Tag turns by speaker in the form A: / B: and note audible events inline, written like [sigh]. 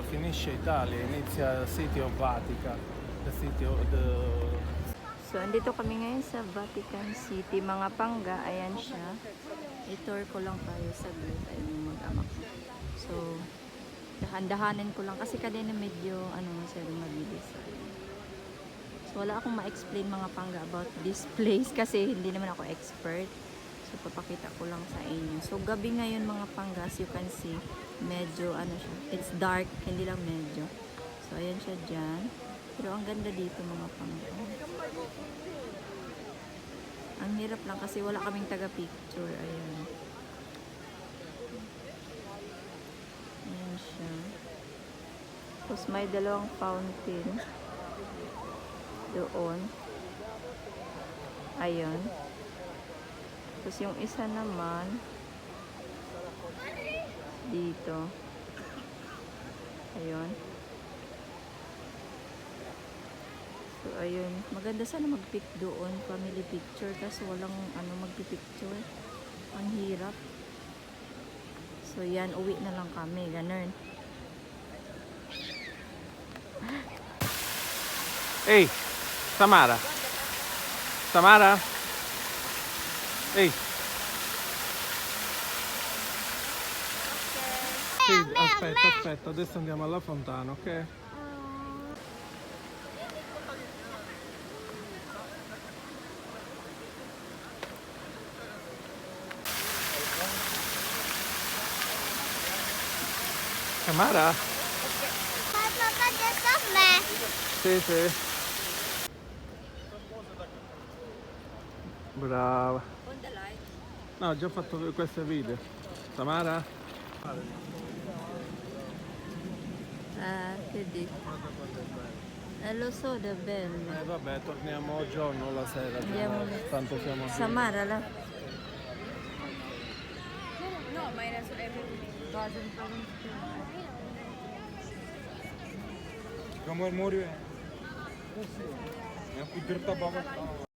A: questo finisce Italia, inizia City of Vatican. The city of the...
B: So, andito kami ngayon sa Vatican City. Mga pangga, ayan siya. I-tour ko lang tayo saglit. Ayun yung mag-ama ko. So, dahan-dahanin ko lang. Kasi kanina medyo, ano, masyadong mabilis. So, wala akong ma-explain mga pangga about this [laughs] place kasi hindi naman ako expert. So, papakita ko lang sa inyo. So, gabi ngayon mga pangga, as you can see, medyo, ano siya, it's dark, hindi lang medyo. So, ayan siya dyan. Pero ang ganda dito mga pangga. Ang hirap lang kasi wala kaming taga-picture. Ayan. Ayan siya. Tapos may dalawang fountain. Doon. Ayun. Tapos yung isa naman dito. Ayun. So, ayun. Maganda sana mag-pick doon. Family picture. Kasi walang ano magpipicture. Ang hirap. So, yan. Uwi na lang kami. Ganun.
A: Ehi, Samara. Samara? Ehi. Sì, aspetta, aspetta, adesso andiamo alla fontana, ok? Samara?
C: Papà, adesso a me.
A: Sì, sì. Brava. No, ho già fatto queste video. Samara?
B: Ah, eh, che dici? Eh, lo so, è bello.
A: Eh, vabbè, torniamo oggi o non la sera.
B: Andiamo.
A: Tanto siamo giù.
B: Samara, la...
D: No, ma era solo... Come muore? Eh sì. È un po'